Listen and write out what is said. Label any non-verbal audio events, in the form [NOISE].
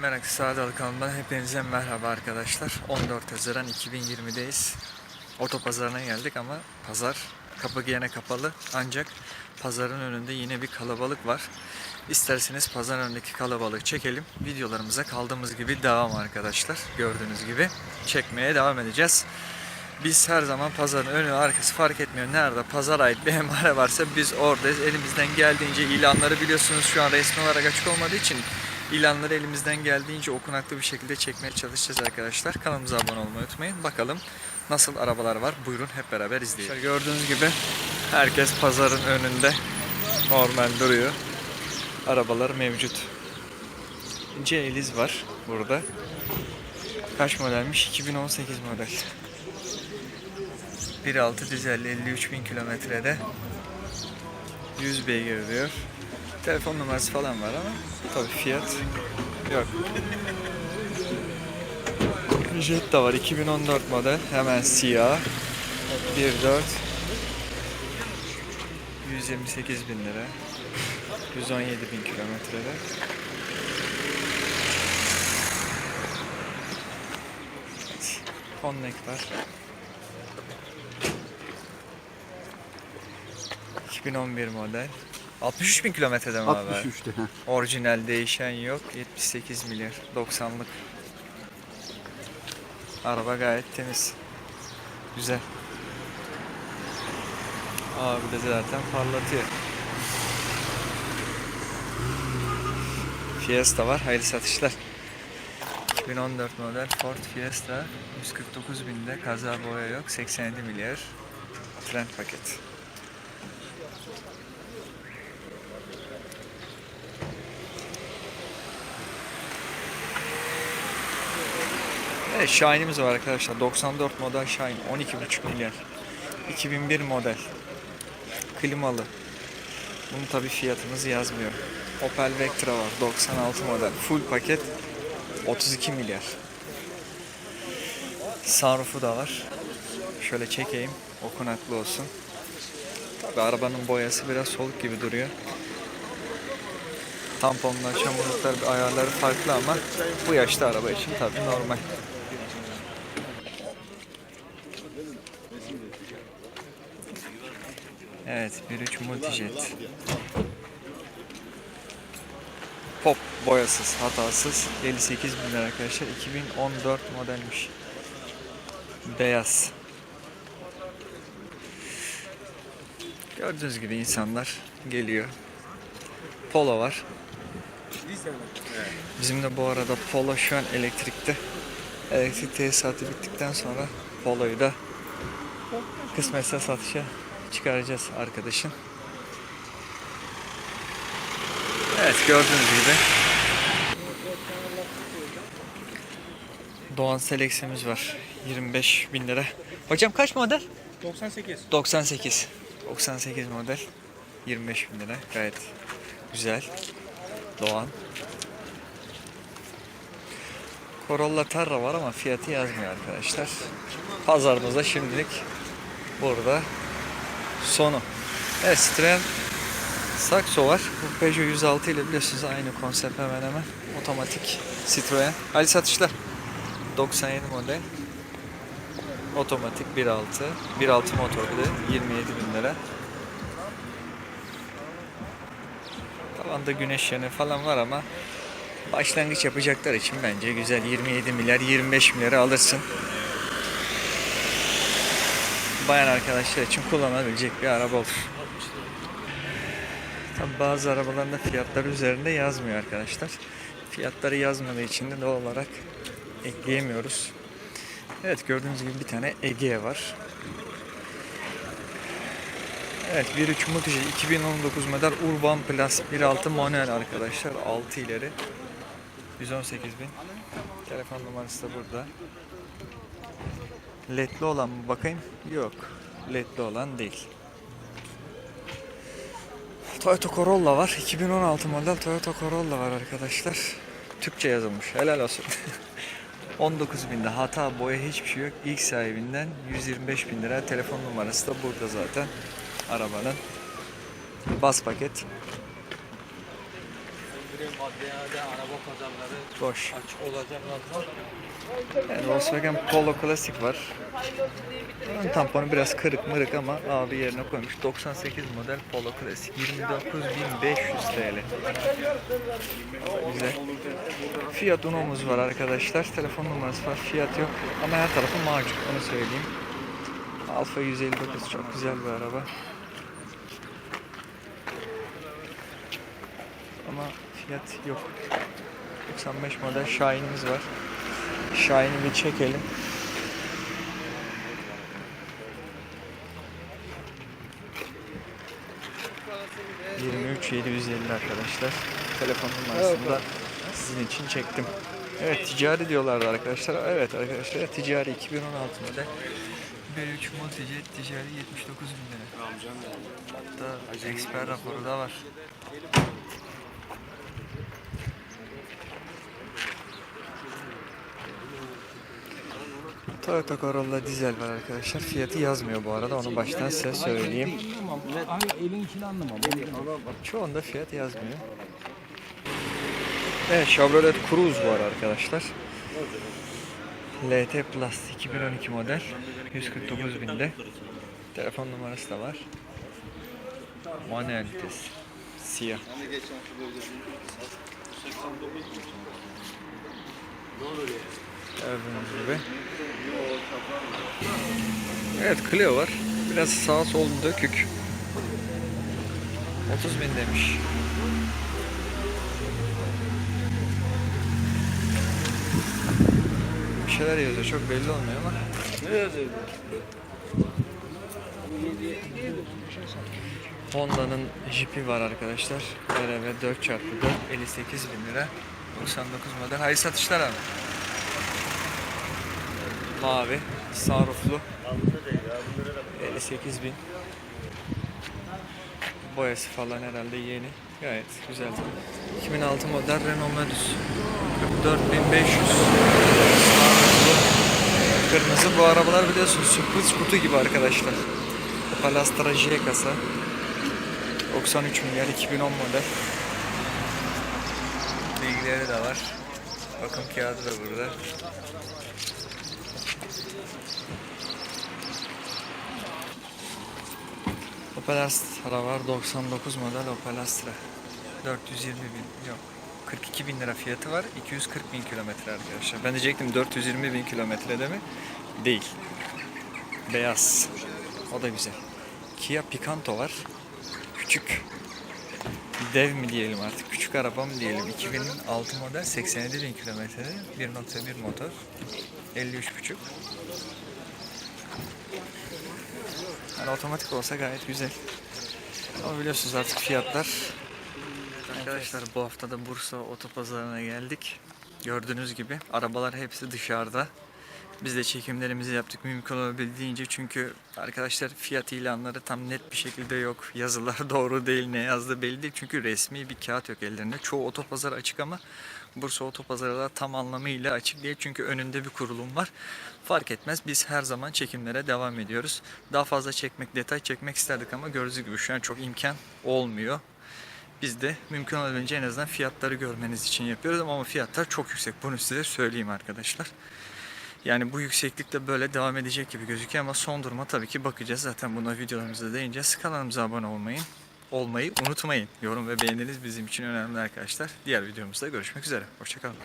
Merak Sağdalı kanalından hepinize merhaba arkadaşlar. 14 Haziran 2020'deyiz. Otopazarına geldik ama pazar kapı gene kapalı. Ancak pazarın önünde yine bir kalabalık var. İsterseniz pazar önündeki kalabalığı çekelim. Videolarımıza kaldığımız gibi devam arkadaşlar. Gördüğünüz gibi çekmeye devam edeceğiz. Biz her zaman pazarın önü arkası fark etmiyor. Nerede pazar ait bir emare varsa biz oradayız. Elimizden geldiğince ilanları biliyorsunuz şu an resmi olarak açık olmadığı için ilanları elimizden geldiğince okunaklı bir şekilde çekmeye çalışacağız arkadaşlar. Kanalımıza abone olmayı unutmayın. Bakalım nasıl arabalar var. Buyurun hep beraber izleyelim. Gördüğünüz gibi herkes pazarın önünde normal duruyor. Arabalar mevcut. C Eliz var burada. Kaç modelmiş? 2018 model. 1.6 dizel 53 bin kilometrede 100 beygir diyor. Telefon numarası falan var ama tabii fiyat yok. Jetta var 2014 model. Hemen siyah. 1.4 128 bin lira. 117 bin kilometrede. Evet, Connect var 2011 model. 63 bin kilometrede mi abi? 63'te. ha. Orijinal değişen yok. 78 milyar. 90'lık. Araba gayet temiz. Güzel. Abi de zaten parlatıyor. Fiesta var. Hayırlı satışlar. 2014 model Ford Fiesta 149 binde kaza boya yok 87 milyar trend paket. Evet Shine'imiz var arkadaşlar. 94 model Shine. 12,5 milyar. 2001 model. Klimalı. Bunun tabi fiyatımız yazmıyor. Opel Vectra var. 96 model. Full paket. 32 milyar. Sunroof'u da var. Şöyle çekeyim. Okunaklı olsun. Tabi arabanın boyası biraz soluk gibi duruyor. Tamponlar, çamurluklar, ayarları farklı ama bu yaşta araba için tabi normal. Evet, 1.3 Multijet. Pop boyasız, hatasız. 58 bin lira arkadaşlar. 2014 modelmiş. Beyaz. Gördüğünüz gibi insanlar geliyor. Polo var. Bizim de bu arada Polo şu an elektrikte. Elektrik tesisatı bittikten sonra Polo'yu da kısmetse satışa çıkaracağız arkadaşın. Evet gördüğünüz gibi Doğan Selex'imiz var. 25 bin lira. Hocam kaç model? 98. 98. 98 model. 25 bin lira. Gayet güzel. Doğan. Corolla Terra var ama fiyatı yazmıyor arkadaşlar. Pazarımızda şimdilik burada sonu. Evet Citroen Saxo var. Bu Peugeot 106 ile biliyorsunuz aynı konsept hemen hemen. Otomatik Citroen. Ali satışlar. 97 model. Otomatik 1.6. 1.6 motor bir de 27 bin lira. Tavanda güneş yanı falan var ama başlangıç yapacaklar için bence güzel 27 milyar 25 milyara alırsın. Bayan arkadaşlar için kullanabilecek bir araba olur. Tabi bazı arabaların da fiyatları üzerinde yazmıyor arkadaşlar. Fiyatları yazmadığı için de doğal olarak ekleyemiyoruz. Evet gördüğünüz gibi bir tane Ege var. Evet 1.3 Multijet 2019 model Urban Plus 1.6 manuel arkadaşlar 6 ileri 118 bin Telefon numarası da burada LED'li olan mı bakayım? Yok LED'li olan değil Toyota Corolla var 2016 model Toyota Corolla var arkadaşlar Türkçe yazılmış helal olsun [LAUGHS] 19 binde hata boya hiçbir şey yok. İlk sahibinden 125 bin lira. Telefon numarası da burada zaten. Arabanın. Bas paket. Öbürü maddeyade araba pazarları Boş. açık olacak lazım. Yani Volkswagen Polo Classic var. Ön tamponu biraz kırık mırık ama abi yerine koymuş. 98 model Polo Classic. 29.500 TL. Güzel. Fiat Uno'muz var arkadaşlar. Telefon numarası var. Fiyat yok. Ama her tarafı macun. Onu söyleyeyim. Alfa 159 çok güzel bir araba. Ama fiyat yok. 95 model Shine'imiz var. Shine'i bir çekelim. ...23 750 arkadaşlar. Telefon numarasını da sizin için çektim. Evet ticari diyorlardı arkadaşlar. Evet arkadaşlar ticari 2016 model. 1.3 Multijet ticari 79 bin lira. Hatta eksper raporu da var. Toyota Corolla dizel var arkadaşlar. Fiyatı yazmıyor bu arada. Onu baştan size söyleyeyim. Çoğunda fiyat yazmıyor. Evet Chevrolet Cruze var arkadaşlar. LT Plus 2012 model. 149 binde. Telefon numarası da var. Manuel vites. Siyah. Gördüğünüz gibi. Evet Clio var. Biraz sağ sol dökük. 30 bin demiş. Bir şeyler yazıyor çok belli olmuyor ama. Honda'nın Jeep'i var arkadaşlar. RV 4x4 58 bin lira. 99 model. Hayırlı satışlar abi. Mavi, saruflu. 58 bin. Boyası falan herhalde yeni. Gayet güzel. 2006 model Renault Modus. 44500. Kırmızı bu arabalar biliyorsunuz sürpriz kutu gibi arkadaşlar. Opel Astra J kasa. 93 milyar 2010 model. Bilgileri de var. Bakım kağıdı da burada. Opel Astra var 99 model Opel Astra 420 bin yok 42 bin lira fiyatı var 240 bin kilometre arkadaşlar. Ben diyecektim 420 bin kilometrede mi? Değil. Beyaz. O da güzel. Kia Picanto var. Küçük. Dev mi diyelim artık? Küçük araba mı diyelim? 2006 model 87 bin kilometrede 1.1 motor 53.5 Yani otomatik olsa gayet güzel. Ama biliyorsunuz artık fiyatlar. Arkadaşlar bu hafta da Bursa Otopazarı'na geldik. Gördüğünüz gibi arabalar hepsi dışarıda. Biz de çekimlerimizi yaptık mümkün olabildiğince çünkü arkadaşlar fiyat ilanları tam net bir şekilde yok. Yazılar [LAUGHS] doğru değil ne yazdı belli değil çünkü resmi bir kağıt yok ellerinde. Çoğu otopazar açık ama Bursa Otopazarı da tam anlamıyla açık değil çünkü önünde bir kurulum var. Fark etmez biz her zaman çekimlere devam ediyoruz. Daha fazla çekmek, detay çekmek isterdik ama gördüğünüz gibi şu an çok imkan olmuyor. Biz de mümkün olabildiğince en azından fiyatları görmeniz için yapıyoruz ama fiyatlar çok yüksek. Bunu size söyleyeyim arkadaşlar. Yani bu yükseklikte böyle devam edecek gibi gözüküyor ama son duruma tabii ki bakacağız. Zaten buna videolarımızda değineceğiz. Kanalımıza abone olmayı, olmayı unutmayın. Yorum ve beğeniniz bizim için önemli arkadaşlar. Diğer videomuzda görüşmek üzere. Hoşçakalın.